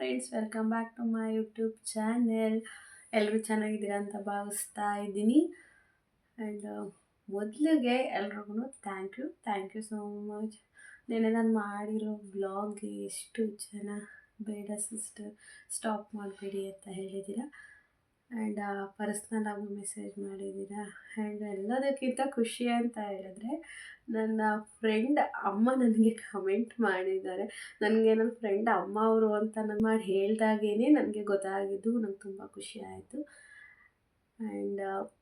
Friends welcome back to my YouTube channel ಎಲ್ಲರೂ ಚೆನ್ನಾಗಿದ್ದೀರಾ ಅಂತ ಭಾವಿಸ್ತಾ ಇದ್ದೀನಿ. ಆ್ಯಂಡ್ ಮೊದಲಿಗೆ ಎಲ್ರಿಗೂ thank you thank you so much ನೆನೆ ನಾನು ಮಾಡಿರೋ ಬ್ಲಾಗ್ ಎಷ್ಟು ಜನ ಬೇಡ ಸಿಸ್ಟರ್ ಸ್ಟಾಪ್ ಮಾಡಬೇಡಿ ಅಂತ ಹೇಳಿದ್ದೀರಾ. ಆ್ಯಂಡ್ ಪರ್ಸ್ನಲ್ ಆಗಿ ಮೆಸೇಜ್ ಮಾಡಿದ್ದೀರಾ? ಆ್ಯಂಡ್ ಎಲ್ಲದಕ್ಕಿಂತ ಖುಷಿ ಅಂತ ಹೇಳಿದ್ರೆ, ನನ್ನ ಫ್ರೆಂಡ್ ಅಮ್ಮ ನನಗೆ ಕಮೆಂಟ್ ಮಾಡಿದ್ದಾರೆ. ನನಗೆ ನನ್ನ ಫ್ರೆಂಡ್ ಅಮ್ಮ ಅವರು ಅಂತ ನಾನು ಮಾಡಿ ಹೇಳ್ದಾಗೇ ನನಗೆ ಗೊತ್ತಾಗಿದ್ದು, ನಂಗೆ ತುಂಬ ಖುಷಿ ಆಯಿತು. ಆ್ಯಂಡ್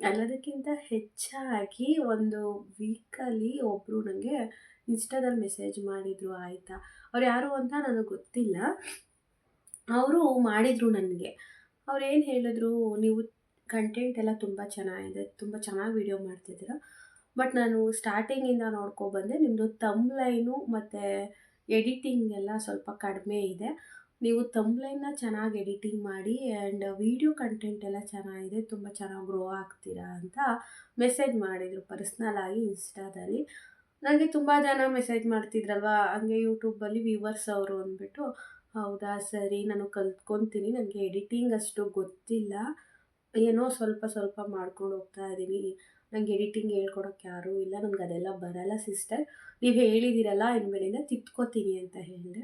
ಎಲ್ಲದಕ್ಕಿಂತ ಹೆಚ್ಚಾಗಿ ಒಂದು ವೀಕಲ್ಲಿ ಒಬ್ಬರು ನನಗೆ ಇನ್ಸ್ಟಾದಲ್ಲಿ ಮೆಸೇಜ್ ಮಾಡಿದರು, ಆಯಿತಾ? ಅವ್ರು ಯಾರು ಅಂತ ನನಗೆ ಗೊತ್ತಿಲ್ಲ. ಅವರು ಮಾಡಿದರು ನನಗೆ. ಅವ್ರು ಏನು ಹೇಳಿದ್ರು, ನೀವು ಕಂಟೆಂಟ್ ಎಲ್ಲ ತುಂಬ ಚೆನ್ನಾಗಿದೆ, ತುಂಬ ಚೆನ್ನಾಗಿ ವೀಡಿಯೋ ಮಾಡ್ತಿದ್ದೀರ. ಬಟ್ ನಾನು ಸ್ಟಾರ್ಟಿಂಗಿಂದ ನೋಡ್ಕೊಬಂದೆ ನಿಮ್ಮದು ಲೈನು ಮತ್ತು ಎಡಿಟಿಂಗ್ ಎಲ್ಲ ಸ್ವಲ್ಪ ಕಡಿಮೆ ಇದೆ. ನೀವು ಲೈನ್ನ ಚೆನ್ನಾಗಿ ಎಡಿಟಿಂಗ್ ಮಾಡಿ ಆ್ಯಂಡ್ ವೀಡಿಯೋ ಕಂಟೆಂಟ್ ಎಲ್ಲ ಚೆನ್ನಾಗಿದೆ, ತುಂಬ ಚೆನ್ನಾಗಿ ಗ್ರೋ ಆಗ್ತೀರಾ ಅಂತ ಮೆಸೇಜ್ ಮಾಡಿದರು ಪರ್ಸ್ನಲ್ ಆಗಿ ಇನ್ಸ್ಟಾದಲ್ಲಿ ನನಗೆ ತುಂಬ ಜನ ಮೆಸೇಜ್ ಮಾಡ್ತಿದ್ರಲ್ವ, ಹಂಗೆ ಯೂಟ್ಯೂಬಲ್ಲಿ ವ್ಯೂವರ್ಸ್ ಅವರು ಅಂದ್ಬಿಟ್ಟು ಹೌದಾ? ಸರಿ, ನಾನು ಕಲ್ತ್ಕೊತೀನಿ. ನನಗೆ ಎಡಿಟಿಂಗ್ ಅಷ್ಟು ಗೊತ್ತಿಲ್ಲ. ಏನೋ ಸ್ವಲ್ಪ ಸ್ವಲ್ಪ ಮಾಡ್ಕೊಂಡು ಹೋಗ್ತಾ ಇದ್ದೀನಿ. ನಂಗೆ ಎಡಿಟಿಂಗ್ ಹೇಳ್ಕೊಡೋಕ್ಕೆ ಯಾರೂ ಇಲ್ಲ. ನನಗೆ ಅದೆಲ್ಲ ಬರಲ್ಲ ಸಿಸ್ಟರ್ ನೀವು ಹೇಳಿದ್ದೀರಲ್ಲ ಇನ್ಮೇಲಿಂದ ತಿತ್ಕೋತೀನಿ ಅಂತ ಹೇಳಿದೆ.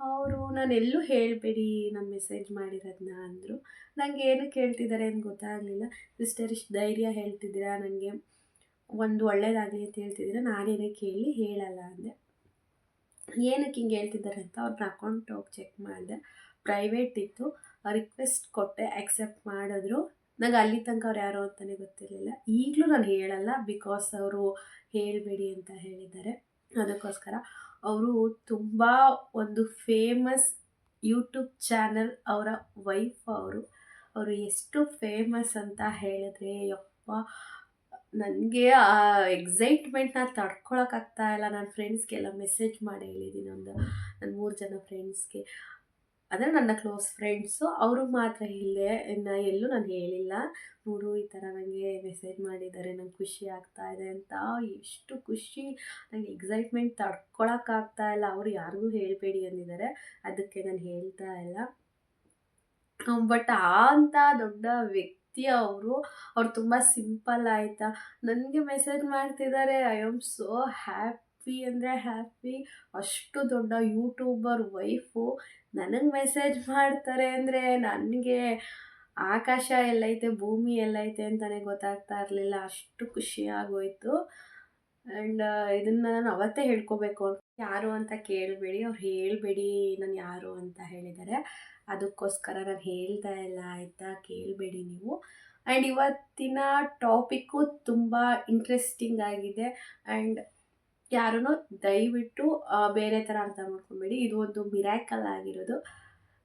ಅವರು, ನಾನು ಎಲ್ಲೂ ಹೇಳಬೇಡಿ, ನಾನು ಮೆಸೇಜ್ ಮಾಡಿರೋದನ್ನ ಅಂದರು. ನನಗೆ ಏನು ಕೇಳ್ತಿದ್ದಾರೆ ಅಂತ ಗೊತ್ತಾಗಲಿಲ್ಲ. ಸಿಸ್ಟರ್ ಇಷ್ಟು ಧೈರ್ಯ ಹೇಳ್ತಿದ್ದೀರಾ? ನನಗೆ ಒಂದು ಒಳ್ಳೇದಾಗಲಿ ಅಂತ ಹೇಳ್ತಿದ್ದೀರಾ? ನಾನೇನೇ ಕೇಳಿ ಹೇಳಲ್ಲ ಅಂದೆ. ಏನಕ್ಕೆ ಹಿಂಗೆ ಹೇಳ್ತಿದ್ದಾರೆ ಅಂತ ಅವ್ರನ್ನ ಅಕೌಂಟ್ ಹೋಗಿ ಚೆಕ್ ಮಾಡಿದೆ. ಪ್ರೈವೇಟ್ ಇತ್ತು. ರಿಕ್ವೆಸ್ಟ್ ಕೊಟ್ಟೆ ಆಕ್ಸೆಪ್ಟ್ ಮಾಡಿದ್ರು. ನಂಗೆ ಅಲ್ಲಿ ತನಕ ಅವ್ರು ಯಾರು ಅಂತಲೇ ಗೊತ್ತಿರಲಿಲ್ಲ. ಈಗಲೂ ನಾನು ಹೇಳಲ್ಲ ಬಿಕಾಸ್ ಅವರು ಹೇಳಬೇಡಿ ಅಂತ ಹೇಳಿದ್ದಾರೆ. ಅದಕ್ಕೋಸ್ಕರ ಅವರು ತುಂಬ ಒಂದು ಫೇಮಸ್ ಯೂಟ್ಯೂಬ್ ಚಾನಲ್ ಅವರ ವೈಫ್ ಅವರು. ಅವರು ಎಷ್ಟು ಫೇಮಸ್ ಅಂತ ಹೇಳಿದ್ರೆ, ಯಪ್ಪ ನನಗೆ ಆ ಎಕ್ಸೈಟ್ಮೆಂಟ್ನ ತಡ್ಕೊಳಕ್ಕಾಗ್ತಾ ಇಲ್ಲ. ನನ್ನ ಫ್ರೆಂಡ್ಸ್ಗೆಲ್ಲ ಮೆಸೇಜ್ ಮಾಡಿ ಹೇಳಿದ್ದೀನಿ ಒಂದು ನನ್ನ ಮೂರು ಜನ ಫ್ರೆಂಡ್ಸ್ಗೆ ಅಂದರೆ ನನ್ನ ಕ್ಲೋಸ್ ಫ್ರೆಂಡ್ಸು ಅವರು ಮಾತ್ರ ಇಲ್ಲೇ, ಇನ್ನು ಎಲ್ಲೂ ನಾನು ಹೇಳಿಲ್ಲ. ನೋಡು ಈ ಥರ ನನಗೆ ಮೆಸೇಜ್ ಮಾಡಿದ್ದಾರೆ ನಂಗೆ ಖುಷಿ ಆಗ್ತಾ ಇದೆ ಅಂತ. ಎಷ್ಟು ಖುಷಿ. ನನಗೆ ಎಕ್ಸೈಟ್ಮೆಂಟ್ ತಡ್ಕೊಳಕ್ಕಾಗ್ತಾ ಇಲ್ಲ. ಅವರು ಯಾರಿಗೂ ಹೇಳಬೇಡಿ ಅಂದಿದ್ದಾರೆ. ಅದಕ್ಕೆ ನಾನು ಹೇಳ್ತಾ ಇಲ್ಲ. ಬಟ್ ಆ ಅಂಥ ದೊಡ್ಡ ವ್ಯಕ್ತಿ ಅವರು, ಅವ್ರು ತುಂಬ ಸಿಂಪಲ್ ಆಯಿತಾ? ನನಗೆ ಮೆಸೇಜ್ ಮಾಡ್ತಿದ್ದಾರೆ ಐ ಆಮ್ ಸೋ ಹ್ಯಾಪಿ ಅಂದರೆ ಹ್ಯಾಪಿ ಅಷ್ಟು ದೊಡ್ಡ ಯೂಟ್ಯೂಬರ್ ವೈಫು ನನಗೆ ಮೆಸೇಜ್ ಮಾಡ್ತಾರೆ ಅಂದರೆ ನನಗೆ ಆಕಾಶ ಎಲ್ಲೈತೆ, ಭೂಮಿ ಎಲ್ಲೈತೆ ಅಂತಲೇ ಗೊತ್ತಾಗ್ತಾ ಇರಲಿಲ್ಲ. ಅಷ್ಟು ಖುಷಿ ಖುಷಿಯಾಗೋಯಿತು ಆ್ಯಂಡ್ ಇದನ್ನು ನಾನು ಅವತ್ತೇ ಹೇಳ್ಕೋಬೇಕು. ಯಾರು ಅಂತ ಕೇಳಬೇಡಿ, ಅವ್ರು ಹೇಳಬೇಡಿ ನಾನು ಯಾರು ಅಂತ ಹೇಳಿದ್ದಾರೆ ಅದಕ್ಕೋಸ್ಕರ ನಾನು ಹೇಳ್ತಾ ಇಲ್ಲ ಆಯಿತಾ? ಕೇಳಬೇಡಿ ನೀವು. ಆ್ಯಂಡ್ ಇವತ್ತಿನ ಟಾಪಿಕ್ಕು ತುಂಬ ಇಂಟ್ರೆಸ್ಟಿಂಗ್ ಆಗಿದೆ. ಆ್ಯಂಡ್ ಯಾರೂ ದಯವಿಟ್ಟು ಬೇರೆ ಥರ ಅರ್ಥ ಮಾಡ್ಕೊಬೇಡಿ. ಇದು ಒಂದು ಮಿರಾಕಲ್ ಆಗಿರೋದು.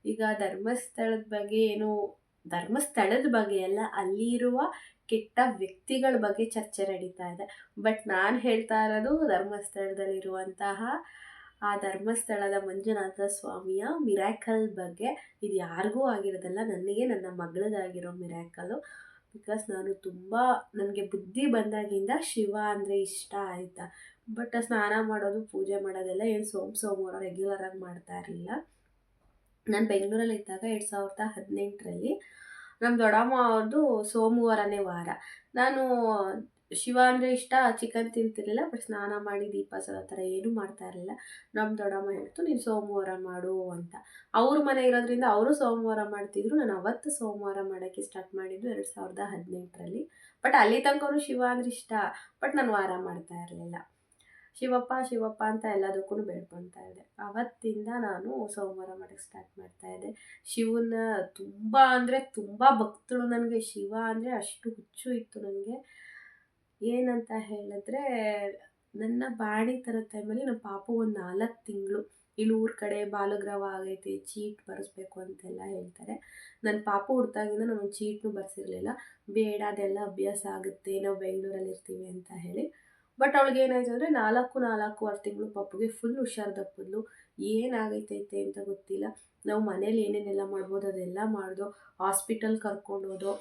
ಈಗ ಧರ್ಮಸ್ಥಳದ ಬಗ್ಗೆ ಏನು, ಧರ್ಮಸ್ಥಳದ ಬಗ್ಗೆ ಅಲ್ಲ, ಅಲ್ಲಿರುವ ಕೆಟ್ಟ ವ್ಯಕ್ತಿಗಳ ಬಗ್ಗೆ ಚರ್ಚೆ ನಡೀತಾ ಇದೆ. ಬಟ್ ನಾನು ಹೇಳ್ತಾ ಇರೋದು ಧರ್ಮಸ್ಥಳದಲ್ಲಿರುವಂತಹ ಆ ಧರ್ಮಸ್ಥಳದ ಮಂಜುನಾಥ ಸ್ವಾಮಿಯ ಮಿರಾಕಲ್ ಬಗ್ಗೆ ಇದು ಯಾರಿಗೂ ಆಗಿರೋದಲ್ಲ ನನಗೆ ನನ್ನ ಮಗಳಿಗಾಗಿರೋ ಮಿರಾಕಲ್ಲು ಬಿಕಾಸ್ ನಾನು ತುಂಬ, ನನಗೆ ಬುದ್ಧಿ ಬಂದಾಗಿಂದ ಶಿವ ಅಂದರೆ ಇಷ್ಟ ಆಯಿತಾ. ಬಟ್ ಸ್ನಾನ ಮಾಡೋದು, ಪೂಜೆ ಮಾಡೋದೆಲ್ಲ ಏನು ಸೋಮ ಸೋಮವಾರ ರೆಗ್ಯುಲರಾಗಿ ಮಾಡ್ತಾ ಇರಲಿಲ್ಲ. ನಾನು ಬೆಂಗಳೂರಲ್ಲಿ ಇದ್ದಾಗ ಎರಡು ಸಾವಿರದ ಹದಿನೆಂಟರಲ್ಲಿ ನಮ್ಮ ದೊಡ್ಡಮ್ಮ ಅವ್ರದ್ದು ಸೋಮವಾರನೇ ವಾರ. ನಾನು ಶಿವ ಅಂದರೆ ಇಷ್ಟ, ಚಿಕನ್ ತಿಂತಿರಲಿಲ್ಲ ಬಟ್ ಸ್ನಾನ ಮಾಡಿ ದೀಪ ಸಲ ಥರ ಏನೂ ಮಾಡ್ತಾ ಇರಲಿಲ್ಲ. ನಮ್ಮ ದೊಡ್ಡಮ್ಮ ಹೇಳ್ತು, ನೀನು ಸೋಮವಾರ ಮಾಡು ಅಂತ. ಅವ್ರ ಮನೆ ಇರೋದ್ರಿಂದ ಅವರು ಸೋಮವಾರ ಮಾಡ್ತಿದ್ರು. ನಾನು ಅವತ್ತು ಸೋಮವಾರ ಮಾಡೋಕ್ಕೆ ಸ್ಟಾರ್ಟ್ ಮಾಡಿದ್ದು ಎರಡು ಸಾವಿರದ ಹದಿನೆಂಟರಲ್ಲಿ. ಬಟ್ ಅಲ್ಲಿ ತನಕ ಶಿವ ಅಂದರೆ ಇಷ್ಟ ಬಟ್ ನಾನು ವಾರ ಮಾಡ್ತಾ ಇರಲಿಲ್ಲ. ಶಿವಪ್ಪ ಶಿವಪ್ಪ ಅಂತ ಎಲ್ಲದಕ್ಕೂ ಬೇಡ್ಕೊತಾ ಇದ್ದೆ. ಅವತ್ತಿಂದ ನಾನು ಸೋಮವಾರ ಮಾಡೋಕ್ಕೆ ಸ್ಟಾರ್ಟ್ ಮಾಡ್ತಾ ಇದ್ದೆ. ಶಿವನ ತುಂಬ ಅಂದರೆ ತುಂಬ ಭಕ್ತಳು ನನಗೆ. ಶಿವ ಅಂದರೆ ಅಷ್ಟು ಹುಚ್ಚು ಇತ್ತು ನನಗೆ. ಏನಂತ ಹೇಳಿದ್ರೆ, ನನ್ನ ಬಾಡಿ ಥರ ಟೈಮಲ್ಲಿ ನಮ್ಮ ಪಾಪು ಒಂದು ನಾಲ್ಕು ತಿಂಗಳು. ಇಲ್ಲಿ ಊರ ಕಡೆ ಬಾಲಗ್ರಹ ಆಗೈತೆ ಚೀಟ್ ಬರೆಸ್ಬೇಕು ಅಂತೆಲ್ಲ ಹೇಳ್ತಾರೆ. ನನ್ನ ಪಾಪು ಹುಡ್ತಾಗಿಂದ ನಾನು ಚೀಟ್ನೂ ಬರ್ಸಿರಲಿಲ್ಲ. ಬೇಡ, ಅದೆಲ್ಲ ಅಭ್ಯಾಸ ಆಗುತ್ತೆ, ನಾವು ಬೆಂಗಳೂರಲ್ಲಿ ಇರ್ತೀವಿ ಅಂತ ಹೇಳಿ. ಬಟ್ ಅವಳಿಗೆ ಏನಾಯ್ತು ಅಂದರೆ, ನಾಲ್ಕು ನಾಲ್ಕೂವರೆ ತಿಂಗಳು ಪಾಪುಗೆ ಫುಲ್ ಹುಷಾರು ತಪ್ಪಿದ್ಲು ಏನಾಗೈತೈತೆ ಅಂತ ಗೊತ್ತಿಲ್ಲ. ನಾವು ಮನೇಲಿ ಏನೇನೆಲ್ಲ ಮಾಡ್ಬೋದು, ಅದೆಲ್ಲ ಮಾಡಿದೋ ಹಾಸ್ಪಿಟಲ್ ಕರ್ಕೊಂಡೋದು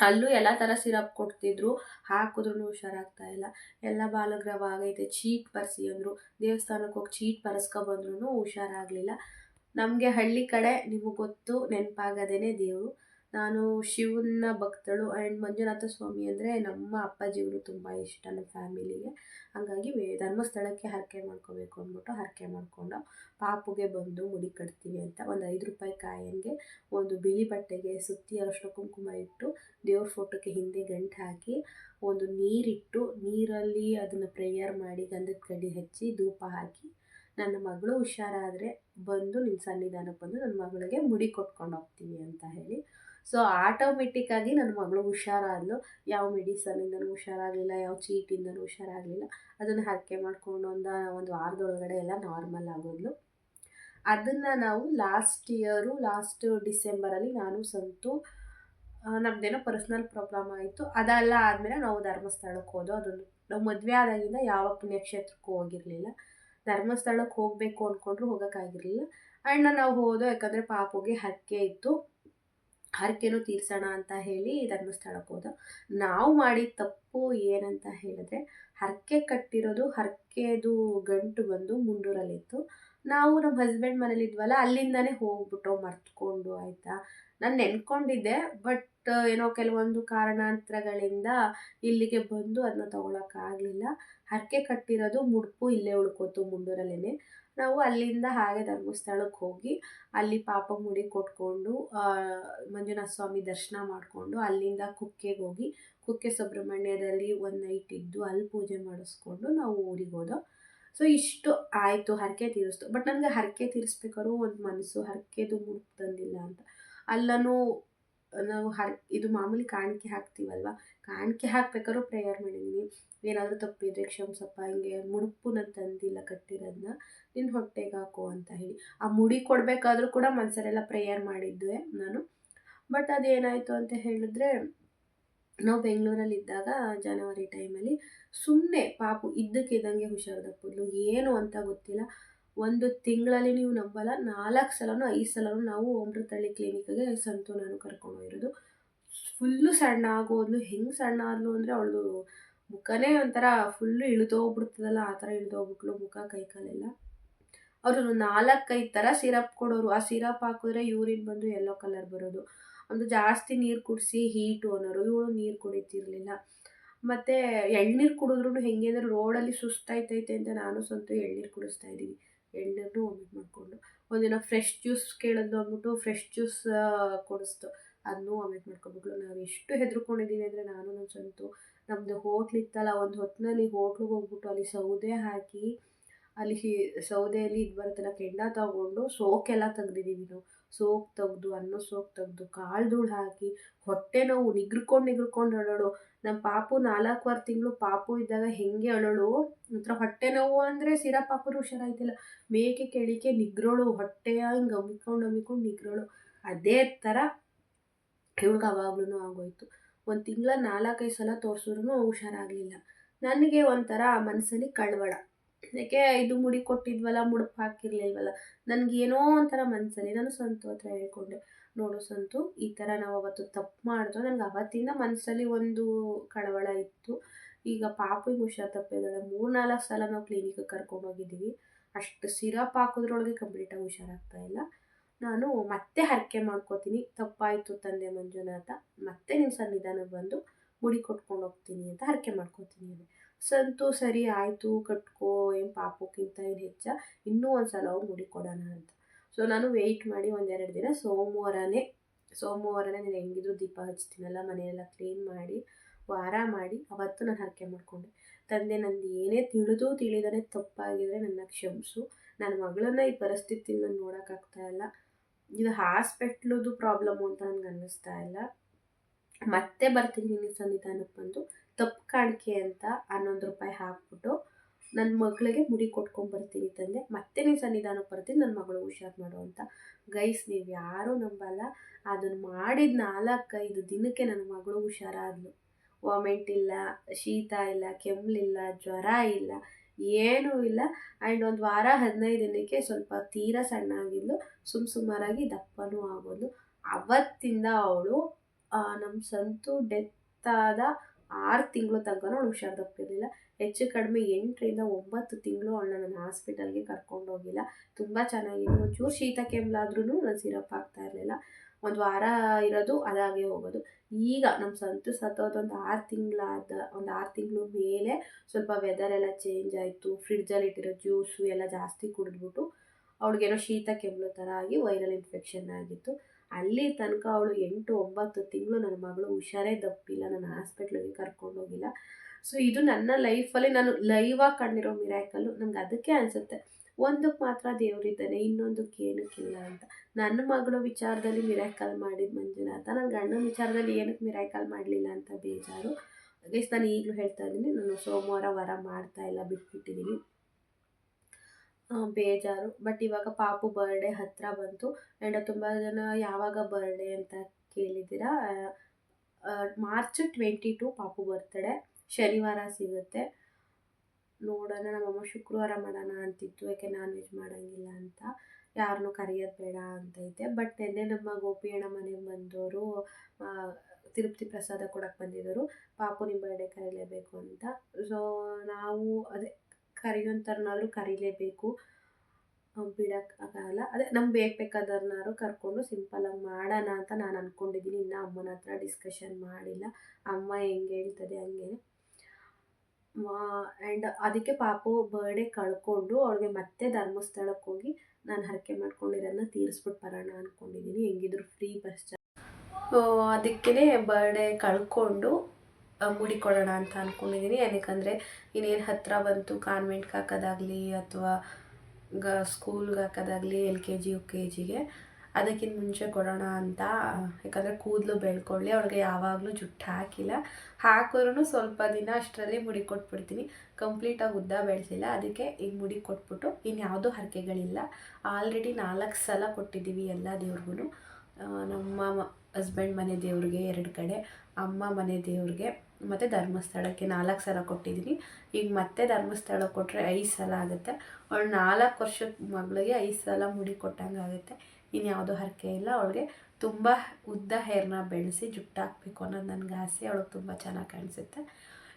ಅಲ್ಲೂ ಎಲ್ಲ ಥರ ಸಿರಪ್ ಕೊಡ್ತಿದ್ರು. ಹಾಕಿದ್ರೂ ಹುಷಾರಾಗ್ತಾ ಇಲ್ಲ. ಎಲ್ಲ ಬಾಲಗ್ರವ ಆಗೈತೆ. ಚೀಟ್ ಬರ್ಸಿ ಅಂದರು. ದೇವಸ್ಥಾನಕ್ಕೆ ಹೋಗಿ ಚೀಟ್ ಬರ್ಸ್ಕೊಬಂದ್ರೂ ಹುಷಾರಾಗಲಿಲ್ಲ. ನಮಗೆ ಹಳ್ಳಿ ಕಡೆ ನಿಮಗೆ ಗೊತ್ತು ನೆನಪಾಗದೇನೆ ದೇವರು. ನಾನು ಶಿವನ ಭಕ್ತಳು ಆ್ಯಂಡ್ ಮಂಜುನಾಥ ಸ್ವಾಮಿ ಅಂದರೆ ನಮ್ಮ ಅಪ್ಪಾಜಿಗಳು ತುಂಬ ಇಷ್ಟ ನಮ್ಮ ಫ್ಯಾಮಿಲಿಗೆ. ಹಾಗಾಗಿ ಧರ್ಮಸ್ಥಳಕ್ಕೆ ಹರಕೆ ಮಾಡ್ಕೋಬೇಕು ಅಂದ್ಬಿಟ್ಟು ಹರಕೆ ಮಾಡಿಕೊಂಡು ಪಾಪುಗೆ ಬಂದು ಮುಡಿ ಕಟ್ತೀವಿ ಅಂತ ಒಂದು ಐದು ರೂಪಾಯಿ ಕಾಯಂಗೆ ಒಂದು ಬಿಳಿ ಬಟ್ಟೆಗೆ ಸುತ್ತಿ ಅರಶಿನ ಕುಂಕುಮ ಇಟ್ಟು ದೇವ್ರ ಫೋಟೋಕ್ಕೆ ಹಿಂದೆ ಗಂಟು ಹಾಕಿ ಒಂದು ನೀರಿಟ್ಟು ನೀರಲ್ಲಿ ಅದನ್ನು ಪ್ರೇಯರ್ ಮಾಡಿ ಗಂಧದ ಕಡ್ಡಿ ಹಚ್ಚಿ ಧೂಪ ಹಾಕಿ ನನ್ನ ಮಗಳು ಹುಷಾರಾದರೆ ಬಂದು ನಿನ್ನ ಸನ್ನಿಧಾನಕ್ಕೆ ಬಂದು ನನ್ನ ಮಗಳಿಗೆ ಮುಡಿ ಕೊಟ್ಕೊಂಡು ಹೋಗ್ತೀವಿ ಅಂತ ಹೇಳಿ ಸೊ ಆಟೋಮೆಟಿಕ್ಕಾಗಿ ನನ್ನ ಮಗಳು ಹುಷಾರಾದ್ಲು. ಯಾವ ಮೆಡಿಸನಿಂದನೂ ಹುಷಾರಾಗಲಿಲ್ಲ, ಯಾವ ಚೀಟಿಂದನೂ ಹುಷಾರಾಗಲಿಲ್ಲ. ಅದನ್ನು ಹರಕೆ ಮಾಡ್ಕೊಂಡು ಒಂದು ಒಂದು ವಾರದೊಳಗಡೆ ಎಲ್ಲ ನಾರ್ಮಲ್ ಆಗೋದ್ಲು. ಅದನ್ನು ನಾವು ಲಾಸ್ಟ್ ಇಯರು ಲಾಸ್ಟ್ ಡಿಸೆಂಬರಲ್ಲಿ ನಾನು, ಸಂತು ನಮ್ದೇನೋ ಪರ್ಸ್ನಲ್ ಪ್ರಾಬ್ಲಮ್ ಆಯಿತು. ಅದೆಲ್ಲ ಆದಮೇಲೆ ನಾವು ಧರ್ಮಸ್ಥಳಕ್ಕೆ ಹೋದೋ ಅದೊಂದು, ನಾವು ಮದುವೆ ಆದಾಗಿಂದ ಯಾವ ಪುಣ್ಯಕ್ಷೇತ್ರಕ್ಕೂ ಹೋಗಿರಲಿಲ್ಲ. ಧರ್ಮಸ್ಥಳಕ್ಕೆ ಹೋಗಬೇಕು ಅಂದ್ಕೊಂಡ್ರು ಹೋಗೋಕ್ಕಾಗಿರಲಿಲ್ಲ. ಅಣ್ಣ ನಾವು ಹೋದೋ, ಯಾಕಂದರೆ ಪಾಪುಗೆ ಹಕ್ಕೆ ಇತ್ತು. ಹರಕೆನೂ ತೀರ್ಸೋಣ ಅಂತ ಹೇಳಿ ಧರ್ಮಸ್ಥಳಕ್ಕೆ ಹೋದ. ನಾವು ಮಾಡಿದ ತಪ್ಪು ಏನಂತ ಹೇಳಿದ್ರೆ, ಹರಕೆ ಕಟ್ಟಿರೋದು, ಹರಕೆದು ಗಂಟು ಬಂದು ಮುಂಡೂರಲ್ಲಿತ್ತು. ನಾವು ನಮ್ಮ ಹಸ್ಬೆಂಡ್ ಮನೇಲಿದ್ವಲ್ಲ ಅಲ್ಲಿಂದಾನೇ ಹೋಗ್ಬಿಟ್ಟು ಮರ್ತ್ಕೊಂಡು ಆಯಿತಾ? ನಾನು ನೆನ್ಕೊಂಡಿದ್ದೆ ಬಟ್ ಏನೋ ಕೆಲವೊಂದು ಕಾರಣಾಂತರಗಳಿಂದ ಇಲ್ಲಿಗೆ ಬಂದು ಅದನ್ನ ತಗೊಳಕ್ಕಾಗಲಿಲ್ಲ. ಹರಕೆ ಕಟ್ಟಿರೋದು, ಮುಡುಪು ಇಲ್ಲೇ ಉಳ್ಕೋತು ಮುಂಡೂರಲ್ಲೇ ನಾವು ಅಲ್ಲಿಂದ ಹಾಗೆ ಧರ್ಮಸ್ಥಳಕ್ಕೆ ಹೋಗಿ ಅಲ್ಲಿ ಪಾಪ ಮುಡಿ ಕೊಟ್ಕೊಂಡು ಮಂಜುನಾಥ ಸ್ವಾಮಿ ದರ್ಶನ ಮಾಡಿಕೊಂಡು ಅಲ್ಲಿಂದ ಕುಕ್ಕೆಗೆ ಹೋಗಿ ಕುಕ್ಕೆ ಸುಬ್ರಹ್ಮಣ್ಯದಲ್ಲಿ ಒಂದು ನೈಟ್ ಇದ್ದು ಅಲ್ಲಿ ಪೂಜೆ ಮಾಡಿಸ್ಕೊಂಡು ನಾವು ಊರಿಗೆ ಹೋದೋ. ಸೊ ಇಷ್ಟು ಆಯಿತು ಹರಕೆ ತೀರಿಸ್ತು. ಬಟ್ ನನಗೆ ಹರಕೆ ತೀರಿಸ್ಬೇಕಾದ್ರೂ ಒಂದು ಮನಸ್ಸು, ಹರಕೆದು ಮುಟ್ಟು ತಂದಿಲ್ಲ ಅಂತ. ಅಲ್ಲೂ ನಾವು ಹರ್, ಇದು ಮಾಮೂಲಿ ಕಾಣಿಕೆ ಹಾಕ್ತೀವಲ್ವಾ? ಕಾಣಿಕೆ ಹಾಕ್ಬೇಕಾದ್ರೂ ಪ್ರೇಯರ್ ಮಾಡಿದ್ದೀನಿ ಏನಾದರೂ ತಪ್ಪಿದ್ರೆ ಕ್ಷಮಸಪ್ಪ, ಹಿಂಗೆ ಮುಡುಪು ನಾನು ತಂದಿಲ್ಲ ಕಟ್ಟಿರೋದನ್ನ ನಿನ್ನ ಹೊಟ್ಟೆಗೆ ಹಾಕು ಅಂತ ಹೇಳಿ. ಆ ಮುಡಿ ಕೊಡಬೇಕಾದ್ರೂ ಕೂಡ ಮನಸ್ಸಲ್ಲೆಲ್ಲ ಪ್ರೇಯರ್ ಮಾಡಿದ್ದೆ ನಾನು. ಬಟ್ ಅದೇನಾಯಿತು ಅಂತ ಹೇಳಿದ್ರೆ, ನಾವು ಬೆಂಗಳೂರಲ್ಲಿದ್ದಾಗ ಜನವರಿ ಟೈಮಲ್ಲಿ ಸುಮ್ಮನೆ ಪಾಪು ಇದ್ದಕ್ಕಿದ್ದಂಗೆ ಹುಷಾರು ತಪ್ಪಿದ್ಲು ಏನು ಅಂತ ಗೊತ್ತಿಲ್ಲ. ಒಂದು ತಿಂಗಳಲ್ಲಿ ನೀವು ನಂಬಲ್ಲ, ನಾಲ್ಕು ಸಲನು ಐದು ಸಲನು ನಾವು ಅಮೃತಹಳ್ಳಿ ಕ್ಲಿನಿಕ್ಗೆ ಸಂತು ನಾನು ಕರ್ಕೊಂಡೋಗಿರೋದು ಫುಲ್ಲು ಸಣ್ಣ ಆಗೋದ್ಲು, ಹೆಂಗೆ ಸಣ್ಣ ಆದ್ಲು ಅಂದರೆ ಅವಳು ಮುಖನೇ ಒಂಥರ ಫುಲ್ಲು ಇಳಿದೋಗ್ಬಿಡ್ತದಲ್ಲ ಆ ಥರ ಇಳಿದೋಗ್ಬಿಟ್ಲು ಮುಖ, ಕೈ ಕಾಲೆಲ್ಲ. ಅವರು ನಾಲ್ಕೈದು ಥರ ಸಿರಪ್ ಕೊಡೋರು, ಆ ಸಿರಪ್ ಹಾಕಿದ್ರೆ ಯೂರಿನ್ ಬಂದು ಯೆಲ್ಲೋ ಕಲರ್ ಬರೋದು. ಒಂದು ಜಾಸ್ತಿ ನೀರು ಕುಡಿಸಿ ಹೀಟು ಅನ್ನೋರು ಇವಳು ನೀರು ಕುಡಿತಿರ್ಲಿಲ್ಲ. ಮತ್ತು ಎಳ್ನೀರು ಕುಡಿದ್ರು ಹೆಂಗೆ ಅಂದರೆ ರೋಡಲ್ಲಿ ಸುಸ್ತಾಯ್ತೈತೆ ಅಂತ ನಾನು ಸ್ವಂತ ಎಳ್ನೀರು ಕುಡಿಸ್ತಾ ಇದ್ದೀವಿ. ಎಳ್ನೀರನ್ನು ಒಮಿಟ್ ಮಾಡಿಕೊಂಡು. ಒಂದಿನ ಫ್ರೆಶ್ ಜ್ಯೂಸ್ ಕೇಳೋದು ಅಂದ್ಬಿಟ್ಟು ಫ್ರೆಶ್ ಜ್ಯೂಸ್ ಕೊಡಿಸ್ತು. ಅದನ್ನೂ ಒಮಿಟ್ ಮಾಡ್ಕೊಬಿಟ್ಲು. ನಾವು ಎಷ್ಟು ಹೆದರ್ಕೊಂಡಿದ್ದೀವಿ ಅಂದರೆ ನಾನು ನಮ್ಮ ಸ್ವಂತ ನಮ್ಮದು ಹೋಟ್ಲ್ ಇತ್ತಲ್ಲ, ಒಂದು ಹೊತ್ತಿನಲ್ಲಿ ಹೋಟ್ಲಿಗೆ ಹೋಗ್ಬಿಟ್ಟು ಅಲ್ಲಿ ಸೌದೆ ಹಾಕಿ, ಅಲ್ಲಿ ಸೌದೆಯಲ್ಲಿ ಇದು ಬರುತ್ತಲ್ಲ ಕೆಂಡ ತಗೊಂಡು ಸೋಕೆಲ್ಲ ತೆಗ್ದಿದ್ದೀವಿ ನಾವು. ಸೋಪ್ ತೆಗ್ದು, ಅನ್ನ ಸೋಕ್ ತೆಗ್ದು ಕಾಳು ಧೂಳು ಹಾಕಿ, ಹೊಟ್ಟೆ ನೋವು, ನಿಗ್ರಕೊಂಡು ನಿಗ್ರಕೊಂಡು ಅಳೋಳು. ನಮ್ಮ ಪಾಪು ನಾಲ್ಕುವರೆ ತಿಂಗಳು ಪಾಪು ಇದ್ದಾಗ ಹೆಂಗೆ ಅಳೋಳು? ಒಂಥರ ಹೊಟ್ಟೆ ನೋವು ಅಂದರೆ ಸಿರಾ ಹಾಕೋರು ಹುಷಾರಾಯ್ತಿಲ್ಲ. ಮೇಕೆ ಕೆಳಿಕೆ ನಿಗ್ರೋಳು, ಹೊಟ್ಟೆಯ ಹಿಂಗೆ ಅಮ್ಮಿಕೊಂಡು ಅಮ್ಮಿಕೊಂಡು ನಿಗ್ರೋಳು. ಅದೇ ಥರ ಇವಳಿಗೆ ಅವಾಗ್ಲೂ ಆಗೋಯ್ತು. ಒಂದು ತಿಂಗಳ ನಾಲ್ಕೈದು ಸಲ ತೋರಿಸಿದ್ರು ಹುಷಾರಾಗಲಿಲ್ಲ. ನನಗೆ ಒಂಥರ ಮನಸ್ಸಲ್ಲಿ ಕಳವಳ. ಯಾಕೆ ಇದು ಮುಡಿ ಕೊಟ್ಟಿದ್ವಲ್ಲ, ಮುಡುಪು ಹಾಕಿರ್ಲಿಲ್ವಲ್ಲ. ಏನೋ ಒಂಥರ ಮನಸ್ಸಲ್ಲಿ ನಾನು ಸಂತು ಹತ್ರ ಹೇಳ್ಕೊಂಡೆ. ನೋಡು ಸಂತು, ಈ ಥರ ನಾವು ಅವತ್ತು ತಪ್ಪು ಮಾಡಿದ್ರು ನನಗೆ ಅವತ್ತಿಂದ ಮನಸ್ಸಲ್ಲಿ ಒಂದು ಕಳವಳ ಇತ್ತು. ಈಗ ಪಾಪಿಗೆ ಹುಷಾರು ತಪ್ಪಿದ್ದಾಳೆ ಮೂರು ನಾಲ್ಕು ಸಲ ನಾವು ಕ್ಲಿನಿಕ್ಗೆ ಕರ್ಕೊಂಡೋಗಿದ್ದೀವಿ ಅಷ್ಟು ಸಿರಪ್ ಹಾಕೋದ್ರೊಳಗೆ ಕಂಪ್ಲೀಟಾಗಿ ಹುಷಾರಾಗ್ತಾ ಇಲ್ಲ. ನಾನು ಮತ್ತೆ ಹರಕೆ ಮಾಡ್ಕೋತೀನಿ. ತಪ್ಪಾಯಿತು ತಂದೆ ಮಂಜುನಾಥ. ಮತ್ತೆ ನಿಮ್ಮ ಸನ್ನಿಧಾನಕ್ಕೆ ಬಂದು ಮುಡಿ ಕೊಟ್ಕೊಂಡು ಹೋಗ್ತೀನಿ ಅಂತ ಹರಕೆ ಮಾಡ್ಕೋತೀನಿ ಅಂದರೆ ಸಂತು ಸರಿ ಆಯಿತು, ಕಟ್ಕೋ, ಏನು ಪಾಪಕ್ಕಿಂತ ಏನು ಹೆಚ್ಚ, ಇನ್ನೂ ಒಂದು ಸಲ ಹೋಗಿ ಮುಡಿ ಕೊಡೋಣ ಅಂತ. ಸೊ ನಾನು ವೆಯ್ಟ್ ಮಾಡಿ ಒಂದೆರಡು ದಿನ, ಸೋಮವಾರನೇ ಸೋಮವಾರನೇ ನಾನು ಹೆಂಗಿದ್ರು ದೀಪ ಹಚ್ತೀನಲ್ಲ ಮನೆಯೆಲ್ಲ ಕ್ಲೀನ್ ಮಾಡಿ, ವಾರ ಮಾಡಿ, ಅವತ್ತು ನಾನು ಹರಕೆ ಮಾಡಿಕೊಂಡೆ. ತಂದೆ ನಂದು ಏನೇ ತಿಳಿದು ತಿಳಿದರೆ ತಪ್ಪಾಗಿದ್ರೆ ನನ್ನ ಕ್ಷಮಿಸು. ನನ್ನ ಮಗಳನ್ನು ಈ ಪರಿಸ್ಥಿತಿನ ನಾನು ನೋಡೋಕ್ಕಾಗ್ತಾ ಇಲ್ಲ. ಇದು ಹಾಸ್ಪಿಟ್ಲದು ಪ್ರಾಬ್ಲಮ್ಮು ಅಂತ ನನಗೆ ಅನ್ನಿಸ್ತಾ ಇಲ್ಲ. ಮತ್ತೆ ಬರ್ತೀನಿ ನಿನ್ನ ಸನ್ನಿಧಾನಕ್ಕೆ ಬಂದು. ತಪ್ಪು ಕಾಣಿಕೆ ಅಂತ ಹನ್ನೊಂದು ರೂಪಾಯಿ ಹಾಕ್ಬಿಟ್ಟು ನನ್ನ ಮಗಳಿಗೆ ಮುಡಿ ಕೊಟ್ಕೊಂಡ್ಬರ್ತೀನಿ ತಂದೆ. ಮತ್ತೆ ನೀವು ಸನ್ನಿಧಾನಕ್ಕೆ ಬರ್ತೀನಿ ನನ್ನ ಮಗಳು ಹುಷಾರು ಮಾಡು ಅಂತ. ಗೈಸ್, ನೀವು ಯಾರೂ ನಂಬಲ್ಲ. ಅದನ್ನು ಮಾಡಿದ ನಾಲ್ಕೈದು ದಿನಕ್ಕೆ ನನ್ನ ಮಗಳು ಹುಷಾರಾದ್ಲು. ವಾಮಿಂಟ್ ಇಲ್ಲ, ಶೀತ ಇಲ್ಲ ಕೆಮ್ಮಲಿಲ್ಲ ಜ್ವರ ಇಲ್ಲ, ಏನೂ ಇಲ್ಲ. ಆ್ಯಂಡ್ ಒಂದು ವಾರ, ಹದಿನೈದು ದಿನಕ್ಕೆ ಸ್ವಲ್ಪ ತೀರಾ ಸಣ್ಣ ಆಗಿದ್ಲು ಸುಮ್ ಸುಮಾರಾಗಿ ದಪ್ಪನೂ ಆಗೋದು ಅವತ್ತಿಂದ ಅವಳು ನಮ್ಮ ಸಂತು ಡೆತ್ ಆದ ಆರು ತಿಂಗಳು ತನಕ ಅವಳು ತಪ್ಪಿರಲಿಲ್ಲ ಹೆಚ್ಚು ಕಡಿಮೆ ಎಂಟರಿಂದ ಒಂಬತ್ತು ತಿಂಗಳು ಅವಳನ್ನ ನಾನು ಹಾಸ್ಪಿಟಲ್ಗೆ ಕರ್ಕೊಂಡೋಗಿಲ್ಲ ತುಂಬ ಚೆನ್ನಾಗಿದೆ. ಒಂಚೂರು ಶೀತ ಕೆಮ್ಮಲಾದ್ರೂ ನಾನು ಸಿರಪ್ ಹಾಕ್ತಾ ಇರಲಿಲ್ಲ. ಒಂದು ವಾರ ಇರೋದು ಅದಾಗೆ ಹೋಗೋದು. ಈಗ ನಮ್ಮ ಸಂತು ಸತ್ತೋದೊಂದು ಆರು ತಿಂಗಳಾದ, ಒಂದು ಆರು ತಿಂಗಳು ಮೇಲೆ ಸ್ವಲ್ಪ ವೆದರ್ ಎಲ್ಲ ಚೇಂಜ್ ಆಯಿತು. ಫ್ರಿಡ್ಜಲ್ಲಿ ಇಟ್ಟಿರೋ ಜ್ಯೂಸು ಎಲ್ಲ ಜಾಸ್ತಿ ಕುಡಿದ್ಬಿಟ್ಟು ಅವ್ಳಿಗೇನೋ ಶೀತ ಕೆಮ್ಮಲು ಥರ ಆಗಿ ವೈರಲ್ ಇನ್ಫೆಕ್ಷನ್ ಆಗಿತ್ತು. ಅಲ್ಲಿ ತನಕ ಅವಳು ಎಂಟು, ಒಂಬತ್ತು ತಿಂಗಳು ನನ್ನ ಮಗಳು ಹುಷಾರೇ ದಪ್ಪಿಲ್ಲ ನಾನು ಹಾಸ್ಪಿಟ್ಲಿಗೆ ಕರ್ಕೊಂಡೋಗಿಲ್ಲ. ಸೊ ಇದು ನನ್ನ ಲೈಫಲ್ಲಿ ನಾನು ಲೈವಾಗಿ ಕಂಡಿರೋ ಮಿರಾಕಲ್ಲು ನಂಗೆ ಅದಕ್ಕೆ ಅನಿಸುತ್ತೆ. ಒಂದಕ್ಕೆ ಮಾತ್ರ ದೇವರಿದ್ದಾನೆ ಇನ್ನೊಂದಕ್ಕೆ ಏನಕ್ಕಿಲ್ಲ ಅಂತ. ನನ್ನ ಮಗಳು ವಿಚಾರದಲ್ಲಿ ಮಿರಾಕಲ್ ಮಾಡಿದ ಮಂಜುನಾಥ. ನನ್ನ ಗಂಡನ ವಿಚಾರದಲ್ಲಿ ಏನಕ್ಕೆ ಮಿರಾಕಲ್ ಮಾಡಲಿಲ್ಲ ಅಂತ ಬೇಜಾರು. ಗೈಸ್ ನಾನು ಈಗಲೂ ಹೇಳ್ತಾ ಇದ್ದೀನಿ, ನಾನು ಸೋಮವಾರ ವಾರ ಮಾಡ್ತಾ ಇಲ್ಲ ಬಿಟ್ಬಿಟ್ಟಿದ್ದೀನಿ ಬೇಜಾರು. ಬಟ್ ಇವಾಗ ಪಾಪು ಬರ್ಡೇ ಹತ್ತಿರ ಬಂತು. ಆ್ಯಂಡ್ ತುಂಬ ಜನ ಯಾವಾಗ ಬರ್ಡೇ ಅಂತ ಕೇಳಿದ್ದೀರಾ? ಮಾರ್ಚ್ ಟ್ವೆಂಟಿ ಟು ಪಾಪು ಬರ್ತಡೆ ಶನಿವಾರ ಸಿಗುತ್ತೆ. ನೋಡೋಣ, ನಮ್ಮಮ್ಮ ಶುಕ್ರವಾರ ಮಾಡೋಣ ಅಂತಿತ್ತು. ಯಾಕೆ ನಾನ್ ವೆಜ್ ಮಾಡೋಂಗಿಲ್ಲ ಅಂತ. ಯಾರನ್ನೂ ಕರೆಯೋದು ಬೇಡ ಅಂತೈತೆ ಬಟ್ ನಿನ್ನೆ ನಮ್ಮ ಗೋಪಿಯಣ್ಣ ಮನೆಗೆ ಬಂದವರು ತಿರುಪತಿ ಪ್ರಸಾದ ಕೊಡಕ್ಕೆ ಬಂದಿದ್ದರು. ಪಾಪು ನಿಮ್ಮ ಬರ್ಡೇ ಕರೀಲೇಬೇಕು ಅಂತ. ಸೊ ನಾವು ಅದೇ ಕರೆಯೋಂಥವ್ರನ್ನಾದ್ರೂ ಕರೀಲೇಬೇಕು. ಬಿಡೋಕ್ಕಾಗಲ್ಲ ಅದೇ ನಮ್ಗೆ ಬೇಕು ಬೇಕಾದವ್ರನ್ನಾರು ಕರ್ಕೊಂಡು ಸಿಂಪಲಾಗಿ ಮಾಡೋಣ ಅಂತ ನಾನು ಅಂದ್ಕೊಂಡಿದ್ದೀನಿ ಇನ್ನೂ ಅಮ್ಮನ ಹತ್ರ ಡಿಸ್ಕಷನ್ ಮಾಡಿಲ್ಲ. ಅಮ್ಮ ಹೆಂಗೆ ಹೇಳ್ತದೆ ಹಂಗೆ ಆ್ಯಂಡ್ ಅದಕ್ಕೆ ಪಾಪು ಬರ್ಡೇ ಕಳ್ಕೊಂಡು ಅವಳಿಗೆ ಮತ್ತೆ ಧರ್ಮಸ್ಥಳಕ್ಕೆ ಹೋಗಿ ನಾನು ಹರಕೆ ಮಾಡ್ಕೊಂಡಿರೋದನ್ನ ತೀರಿಸ್ಬಿಟ್ಟು ಬರೋಣ ಅಂದ್ಕೊಂಡಿದ್ದೀನಿ ಹೆಂಗಿದ್ರು ಫ್ರೀ ಬಸ್ ಅದಕ್ಕೇ ಬರ್ಡೇ ಕಳ್ಕೊಂಡು ಮುಡಿ ಕೊಡೋಣ ಅಂತ ಅಂದ್ಕೊಂಡಿದ್ದೀನಿ ಯಾಕಂದರೆ ಇನ್ನೇನು ಹತ್ತಿರ ಬಂತು ಕಾನ್ವೆಂಟ್ಗೆ ಹಾಕೋದಾಗಲಿ ಅಥವಾ ಗ ಸ್ಕೂಲ್ಗೆ ಹಾಕೋದಾಗಲಿ L K G, U K ಜಿಗೆ, ಅದಕ್ಕಿಂತ ಮುಂಚೆ ಕೊಡೋಣ ಅಂತ. ಯಾಕಂದರೆ ಕೂದಲು ಬೆಳ್ಕೊಳ್ಳಿ ಅವ್ರಿಗೆ ಯಾವಾಗಲೂ ಜುಟ್ಟು ಹಾಕಿಲ್ಲ. ಹಾಕಿದ್ರೂ ಸ್ವಲ್ಪ ದಿನ ಅಷ್ಟರಲ್ಲಿ ಮುಡಿ ಕೊಟ್ಬಿಡ್ತೀನಿ. ಕಂಪ್ಲೀಟಾಗಿ ಉದ್ದ ಬೆಳೆಸಿಲ್ಲ. ಅದಕ್ಕೆ ಈಗ ಮುಡಿ ಕೊಟ್ಬಿಟ್ಟು ಇನ್ಯಾವುದೂ ಹರಕೆಗಳಿಲ್ಲ. ಆಲ್ರೆಡಿ ನಾಲ್ಕು ಸಲ ಕೊಟ್ಟಿದ್ದೀವಿ ಎಲ್ಲ ದೇವ್ರಿಗೂ ನಮ್ಮ ಹಸ್ಬೆಂಡ್ ಮನೆ ದೇವ್ರಿಗೆ ಎರಡು ಕಡೆ, ಅಮ್ಮ ಮನೆ ದೇವ್ರಿಗೆ. ಮತ್ತು ಧರ್ಮಸ್ಥಳಕ್ಕೆ ನಾಲ್ಕು ಸಲ ಕೊಟ್ಟಿದ್ದೀನಿ. ಈಗ ಮತ್ತೆ ಧರ್ಮಸ್ಥಳ ಕೊಟ್ಟರೆ ಐದು ಸಲ ಆಗುತ್ತೆ. ಅವಳು ನಾಲ್ಕು ವರ್ಷದ ಮಗಳಿಗೆ ಐದು ಸಲ ಮುಡಿ ಕೊಟ್ಟಂಗೆ ಆಗುತ್ತೆ. ಇನ್ಯಾವುದೋ ಹರಕೆ ಇಲ್ಲ. ಅವಳಿಗೆ ತುಂಬ ಉದ್ದ ಹೇರ್ನ ಬೆಳೆಸಿ ಜುಟ್ಟಾಕಬೇಕು ಅನ್ನೋದು ನನಗೆ ಆಸೆ. ಅವಳಿಗೆ ತುಂಬ ಚೆನ್ನಾಗಿ ಕಾಣಿಸುತ್ತೆ.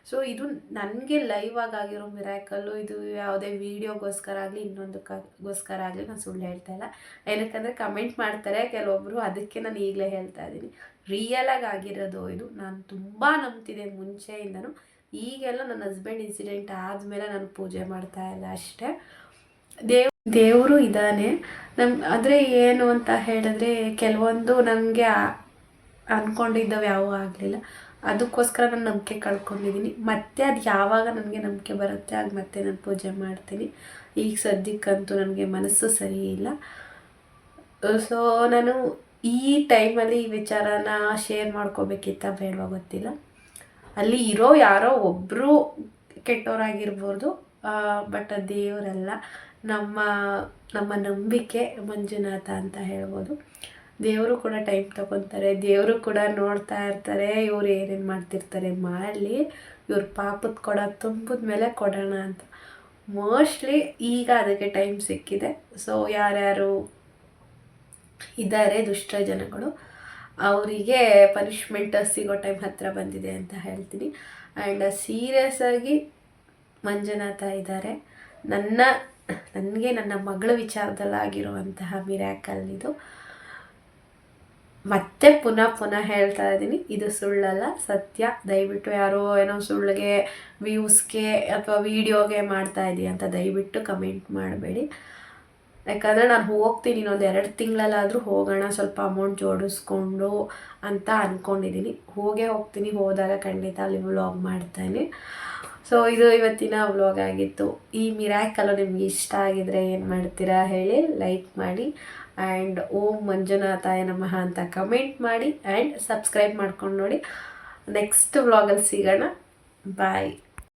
ಸೊ ಇದು ನನಗೆ ಲೈವ್ ಆಗಿರೋ ಮಿರಾಕಲ್ಲು ಇದು ಯಾವುದೇ ವೀಡಿಯೋಗೋಸ್ಕರ ಆಗಲಿ, ಇನ್ನೊಂದಕ್ಕೋಸ್ಕರ ಆಗಲಿ ನಾನು ಸುಳ್ಳು ಹೇಳ್ತಾ ಇಲ್ಲ. ಏನಕ್ಕಂದರೆ ಕಮೆಂಟ್ ಮಾಡ್ತಾರೆ ಕೆಲವೊಬ್ಬರು ಅದಕ್ಕೆ ನಾನು ಈಗಲೇ ಹೇಳ್ತಾ ಇದ್ದೀನಿ. ರಿಯಲಾಗಿ ಆಗಿರೋದು ಇದು. ನಾನು ತುಂಬ ನಂಬ್ತಿದ್ದೆ ಮುಂಚೆಯಿಂದನೂ. ಈಗೆಲ್ಲ ನನ್ನ ಹಸ್ಬೆಂಡ್ ಇನ್ಸಿಡೆಂಟ್ ಆದಮೇಲೆ ನಾನು ಪೂಜೆ ಮಾಡ್ತಾ ಇಲ್ಲ ಅಷ್ಟೇ. ದೇವ್, ದೇವರು ಇದ್ದಾನೆ ನಮ್ಮ ಆದರೆ ಏನು ಅಂತ ಹೇಳಿದ್ರೆ, ಕೆಲವೊಂದು ನನಗೆ ಅಂದ್ಕೊಂಡಿದ್ದವು ಯಾವೂ ಆಗಲಿಲ್ಲ. ಅದಕ್ಕೋಸ್ಕರ ನಾನು ನಂಬಿಕೆ ಕಳ್ಕೊಂಡಿದ್ದೀನಿ. ಮತ್ತೆ ಅದು ಯಾವಾಗ ನನಗೆ ನಂಬಿಕೆ ಬರುತ್ತೆ, ಆಗ ಮತ್ತೆ ನಾನು ಪೂಜೆ ಮಾಡ್ತೀನಿ. ಈಗ ಸದ್ಯಕ್ಕಂತೂ ನನಗೆ ಮನಸ್ಸು ಸರಿ ಇಲ್ಲ. ಸೊ ನಾನು ಈ ಟೈಮಲ್ಲಿ ಈ ವಿಚಾರನ ಶೇರ್ ಮಾಡ್ಕೋಬೇಕಿತ್ತ ಬೇಡವಾ ಗೊತ್ತಿಲ್ಲ. ಅಲ್ಲಿ ಇರೋ ಯಾರೋ ಒಬ್ಬರು ಕೆಟ್ಟವರಾಗಿರ್ಬೋದು. ಬಟ್ ದೇವರಲ್ಲ ನಮ್ಮ ನಮ್ಮ ನಂಬಿಕೆ ಮಂಜುನಾಥ ಅಂತ ಹೇಳ್ಬೋದು. ದೇವರು ಕೂಡ ಟೈಮ್ ತಗೊತಾರೆ ದೇವರು ಕೂಡ ನೋಡ್ತಾ ಇರ್ತಾರೆ, ಇವ್ರು ಏನೇನು ಮಾಡ್ತಿರ್ತಾರೆ ಮಾಡಲಿ ಇವ್ರ ಪಾಪದ ಕೊಡ ತುಂಬಿದ ಮೇಲೆ ಕೊಡೋಣ ಅಂತ. ಮೋಸ್ಟ್ಲಿ ಈಗ ಅದಕ್ಕೆ ಟೈಮ್ ಸಿಕ್ಕಿದೆ. ಸೊ ಯಾರ್ಯಾರು ಇದ್ದಾರೆ ದುಷ್ಟ ಜನಗಳು, ಅವರಿಗೆ ಪನಿಷ್ಮೆಂಟ್ ಸಿಗೋ ಟೈಮ್ ಹತ್ತಿರ ಬಂದಿದೆ ಅಂತ ಹೇಳ್ತೀನಿ. ಆ್ಯಂಡ್ ಸೀರಿಯಸ್ ಆಗಿ ಮಂಜುನಾಥ ಇದ್ದಾರೆ ನನ್ನ, ನನಗೆ ನನ್ನ ಮಗಳ ವಿಚಾರದಲ್ಲಾಗಿರುವಂತಹ ಮಿರಾಕಲ್ ಇದು. ಮತ್ತೆ ಪುನಃ ಪುನಃ ಹೇಳ್ತಾ ಇದ್ದೀನಿ, ಇದು ಸುಳ್ಳಲ್ಲ, ಸತ್ಯ. ದಯವಿಟ್ಟು ಯಾರೋ ಏನೋ ಸುಳ್ಳಿಗೆ ವ್ಯೂಸ್ಗೆ ಅಥವಾ ವೀಡಿಯೋಗೆ ಮಾಡ್ತಾ ಇದೀಯ ಅಂತ ದಯವಿಟ್ಟು ಕಮೆಂಟ್ ಮಾಡಬೇಡಿ. ಯಾಕಂದರೆ ನಾನು ಹೋಗ್ತೀನಿ, ಇನ್ನೊಂದು ಎರಡು ತಿಂಗಳಲ್ಲಾದರೂ ಹೋಗೋಣ, ಸ್ವಲ್ಪ ಅಮೌಂಟ್ ಜೋಡಿಸ್ಕೊಂಡು ಅಂತ ಅಂದ್ಕೊಂಡಿದ್ದೀನಿ ಹೋಗೇ ಹೋಗ್ತೀನಿ, ಹೋದಾಗ ಖಂಡಿತ ಅಲ್ಲಿ ವ್ಲಾಗ್ ಮಾಡ್ತೇನೆ. ಸೊ ಇದು ಇವತ್ತಿನ ವ್ಲಾಗ್ ಆಗಿತ್ತು. ಈ ಮಿರಾಕಲ್ಲು ನಿಮ್ಗೆ ಇಷ್ಟ ಆಗಿದ್ರೆ ಏನು ಮಾಡ್ತೀರಾ ಹೇಳಿ ಲೈಕ್ ಮಾಡಿ. ಆ್ಯಂಡ್ ಓಂ ಮಂಜುನಾಥಾಯ ನಮಃ ಅಂತ ಕಮೆಂಟ್ ಮಾಡಿ ಆ್ಯಂಡ್ ಸಬ್ಸ್ಕ್ರೈಬ್ ಮಾಡ್ಕೊಂಡು ನೋಡಿ. ನೆಕ್ಸ್ಟ್ ವ್ಲಾಗಲ್ಲಿ ಸಿಗೋಣ. ಬಾಯ್